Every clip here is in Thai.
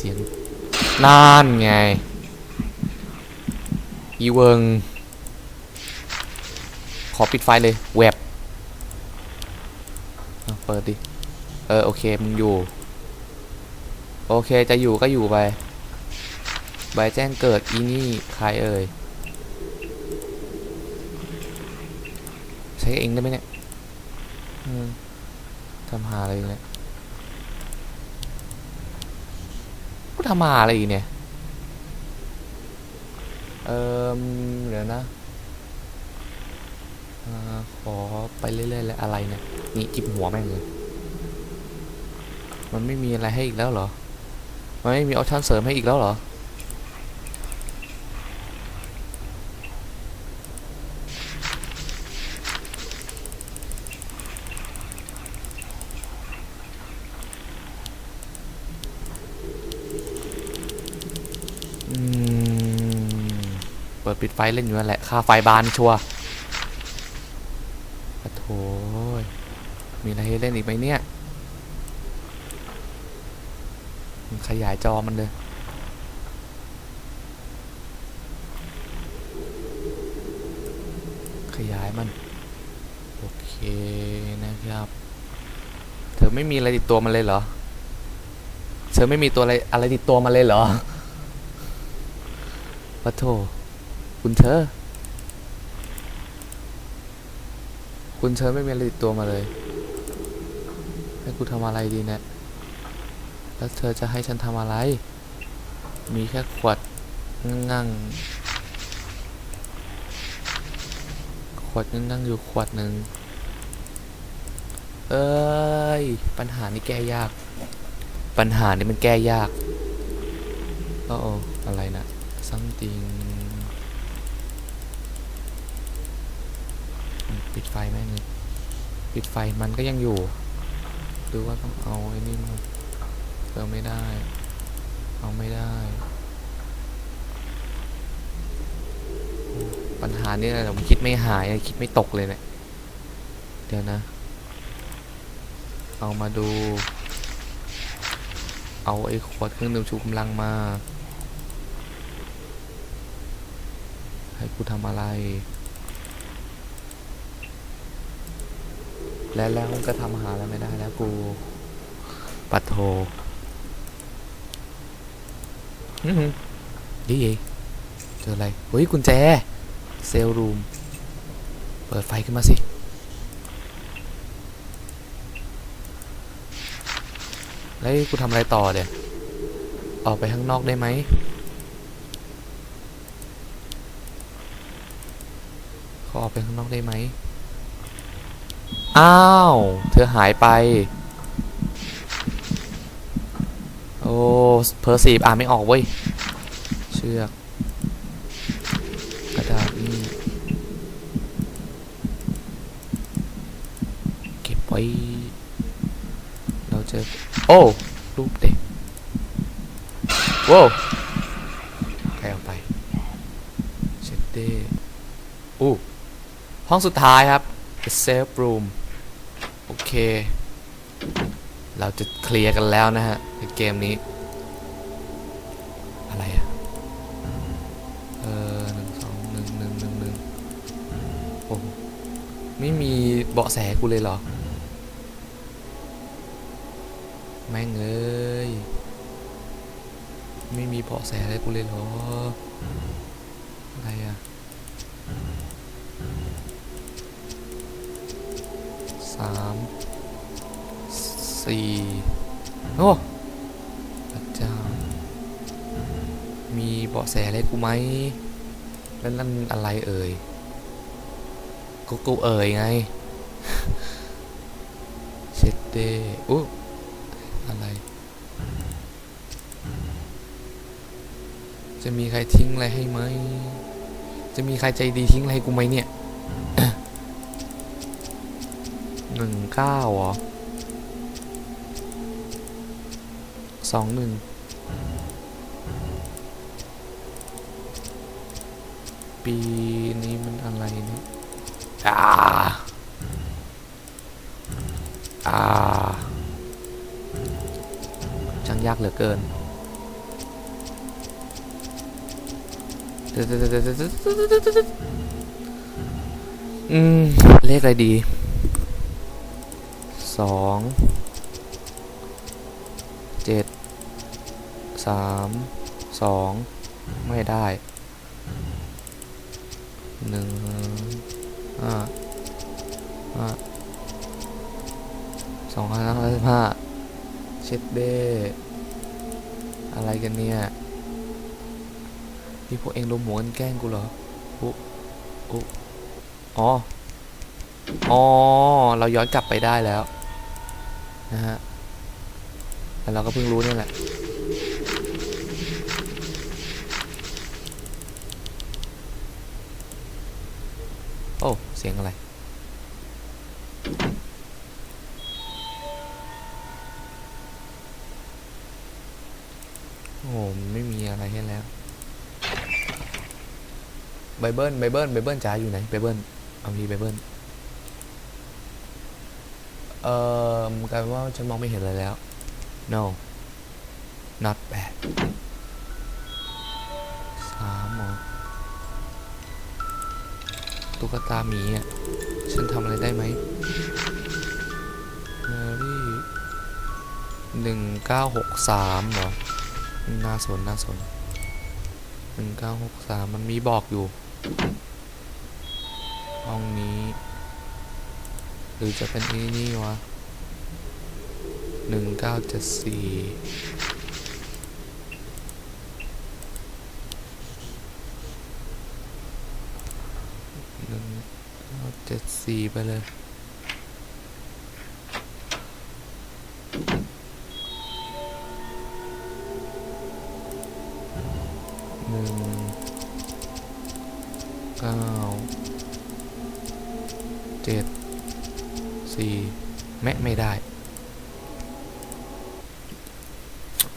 เสียงนั่นไง อีเวิง ขอปิดไฟเลยแวบเปิดดิ เออ โอเค มึงอยู่ โอเค จะอยู่ก็อยู่ไป ใบแจ้งเกิดอีนี่ ใครเอ่ย ใช้เองได้ไหมเนี่ยทำหาอะไรเนี่ย กูทำหาอะไรอีกเนี่ย เออเดี๋ยวนะอขอไปเรื่อยๆเลยอะไรเนี่ย นี่จิบหัวแม่งเลย มันไม่มีอะไรให้อีกแล้วเหรอ มันไม่มีออปชั่นเสริมให้อีกแล้วเหรอ ปิดปิดไฟเล่นอยู่นั่นแหละค่าไฟบานชัวร์ปะโถยมีอะไรให้เล่นอีกไหมเนี่ยมันขยายจอมันเลยขยายมัน โอเคนะครับ เธอไม่มีอะไรติดตัวมันเลยเหรอ เธอไม่มีตัวอะไรอะไรติดตัวมันเลยเหรอปะโถ คุณเธอ คุณเธอไม่มีอะไรติดตัวมาเลย ให้กูทำอะไรดีเนี่ย แล้วเธอจะให้ฉันทำอะไร มีแค่ขวดงั่งขวดงั่งอยู่ขวดหนึ่ง เอ้ย ปัญหานี้แก้ยาก ปัญหานี้มันแก้ยากโอ้โออะไรนะ something อืม ปิดไฟแม่งเลยปิดไฟมันก็ยังอยู่หรือว่าต้องเอาไอ้นี่มาเติมไม่ได้ เอาไม่ได้ ปัญหานี่แหละผมคิดไม่หายคิดไม่ตกเลยเนี่ยเดี๋ยวนะ เอามาดู เอาไอ้ขวดเครื่องดื่มชูกำลังมา ให้กูทำอะไร และแล้วก็ทำอาหารแล้วไม่ได้แล้วกู ปัดโทอื้อหือดีเองเจออะไรเฮ้ยกุญแจ เซลรูม เปิดไฟขึ้นมาสิ แล้วกูทำอะไรต่อเดี๋ยวออกไปข้างนอกได้ไหมขอออกไปข้างนอกได้ไหม อ้าว เธอหายไป โอ้เพอร์ซีฟอ่านไม่ออกเว้ย เชือก กระดาษนี่เก็บไว้ เราเจอโอ้ รูปเด็กว้าวใครเอาไปเช็ดเด้อู้ห้องสุดท้ายครับ The safe room โอเค เราจะเคลียร์กันแล้วนะฮะในเกมนี้ อะไรอะเออหนึ่งสองหนึ่งหนึ่งหนึ่งหนึ่งโอ้ไม่มีเบาะแสกูเลยเหรอ แม่งเอ้ยไม่มีเบาะแสอะไรกูเลยเหรออะไรอะามสี่โอ้พระเจ้า มีเบาะแสอะไรกูไหมแล้วนั่นอะไรเอ่ย กูกูเอ่ยไง เช็ดเดอู้อะไร จะมีใครทิ้งอะไรให้ไหม จะมีใครใจดีทิ้งอะไรกูไหมเนี่ย หนึ่งเก้าหรอสองหนึ่งปีนี้มันอะไรเนี่ยอ่าอ่าช่างยากเหลือเกินอืม เลขอะไรดี สองเจ็ดสามสองไม่ได้หนึ่งห้าห้าสองพันห้าสิบห้าเช็ดเด้อะไรกันเนี่ยนี่พวกเองรวมหัวกันแกล้งกูเหรออุ๊อุ๊อ๋อ อ๋อ เราย้อนกลับไปได้แล้ว นะฮะแต่เราก็เพิ่งรู้นี่แหละโอ้เสียงอะไรโอ้ไม่มีอะไรให้แล้วไบเบิลไบเบิลไบเบิลจ๋าอยู่ไหนไบเบิลเอาทีไบเบิล เอ่อกลายเป็นว่าฉันมองไม่เห็นอะไรแล้ว no not bad สามเหรอตุ๊กตาหมีอะ ฉันทำอะไรได้ไหมแมรี่หนึ่งเก้าหกสามเหรอ น่าสน น่าสนหนึ่งเก้าหกสามมันมีบอกอยู่ ห้องนี้ หรือจะเป็นนี่นี่วะหนึ่งเก้าเจ็ดสี่หนึ่งเก้าเจ็ดสี่ไปเลยีแม่ไม่ได้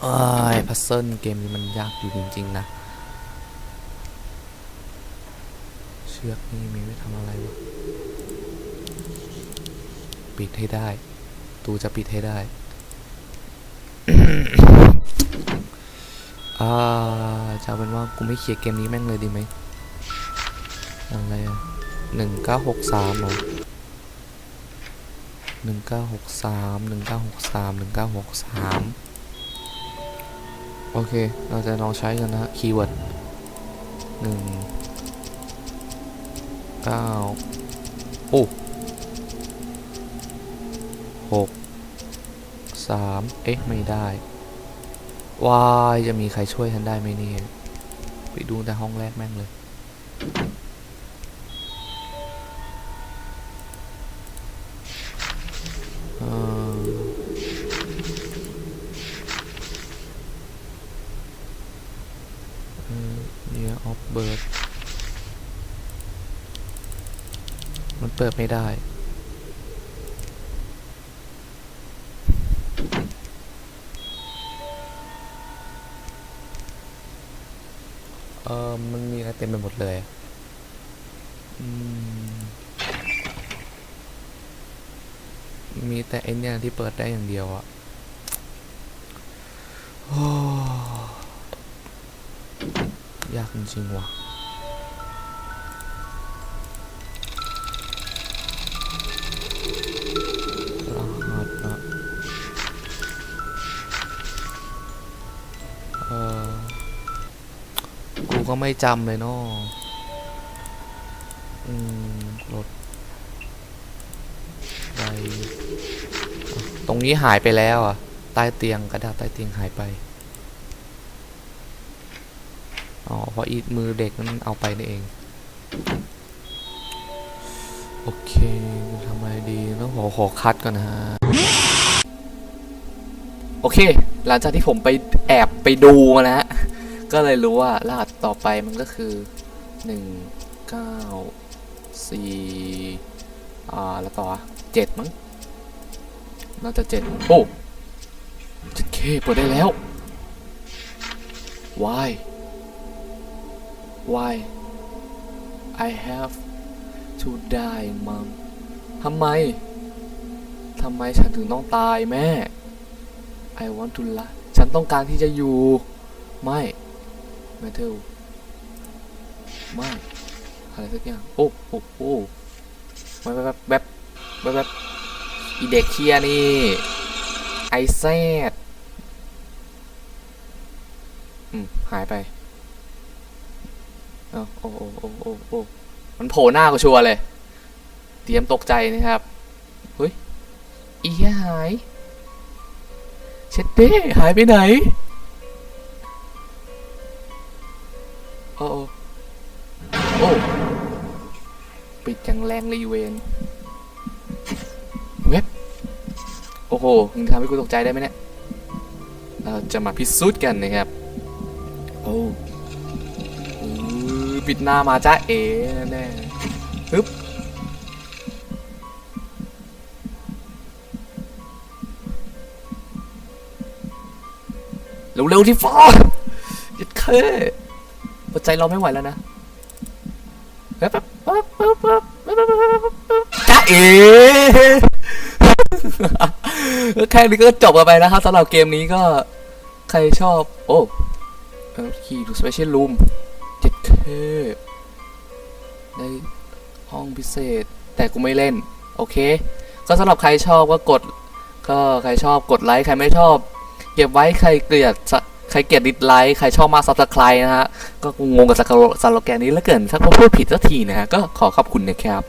เอ้ยพัซเซิลเกมนี้มันยากอยู่จริง ๆ นะ เชือกนี่มีไว้ทำอะไรวะ ปิดให้ได้ ตูจะปิดให้ได้อ่าจะเอาเป็นว่ากูไม่เคลียร์เกมนี้แม่งเลยดีไหมอะไรอะหนึ่งเก้าหกสามหรอ หนึ่งเก้าหกสามหนึ่งเก้าหกสามหนึ่งเก้าหกสามโอเค เราจะลองใช้กันนะ คีย์เวิร์ดหนึ่งเก้าโอ้หกสามเอ๊ะ ไม่ได้ วาย จะมีใครช่วยฉันได้ไหมเนี่ย ไปดูแต่ห้องแรกแม่งเลย Year of birth มันเปิดไม่ได้ เออมันมีอะไรเต็มไปหมดเลยมมีแต่ไอเนี่ยที่เปิดได้อย่างเดียวอะโอ้ยาก จริงๆว่ะรหัสนะเออกูก็ไม่จำเลยเนาะอืมรถไปตรงนี้หายไปแล้วอะ ใต้เตียงกระดาษใต้เตียงหายไป อ๋อเพราะอีมือเด็กมันเอาไปนี่เอง โอเคทำอะไรดีต้องขอขอคัดก่อนนะฮะ โอเค หลังจากที่ผมไปแอบไปดูมานะฮะ ก็เลยรู้ว่ารหัสต่อไปมันก็คือหนึ่งเก้าสี่อ่า แล้วต่อเจ็ดมั้ง น่าจะเจ็ดโอ้เจ็ดเคเปิดได้แล้ว why why I have to die mom ทำไม ทำไมฉันถึงต้องตายแม่ I want to live ฉันต้องการที่จะอยู่ ไม่แมทเทลไม่อะไรสักอย่าง โอ้โอ้โอ้แวบแวบแวบแบแวบอีเด็กเคียนี่ ไอแซดอืมหายไป โอ้โอ้โอ้โอ้โอ้มันโผล่หน้ากูชัวร์เลย เตรียมตกใจนะครับเฮ้ยอีเหี้ยหาย เช็ดเด้หายไปไหน โอ้โอ้โอ้ปิดจังแรงเลยอีเวนเว็บ โอ้โหมึงทำให้กูตกใจได้ไหมเนี่ย เราจะมาพิสูจน์กันนะครับ โอ้ บิดหน้ามาจ้าเอ๋แน่ฮึบเร็วๆที่ฟอยัดเคปัจจัยเราไม่ไหวแล้วนะจ้าเอ๋แค่นี้ก็จบกันไปนะครับสำหรับเกมนี้ก็ใครชอบ โอ้ขี่ดูสเปเชียลรูม เจ็ดเคในห้องพิเศษ แต่กูไม่เล่น โอเค ก็สำหรับใครชอบก็กด ก็ใครชอบกดไลค์ใครไม่ชอบ เก็บไว้ใครเกลียดใครเกลียดดิสไลค์ใครชอบมาซับสไครต์นะฮะ ก็งงกับสโลสโลแกนนี้แล้วเกินถ้าผมพูดผิดสักทีนะฮะ ก็ขอขอบคุณนะครับ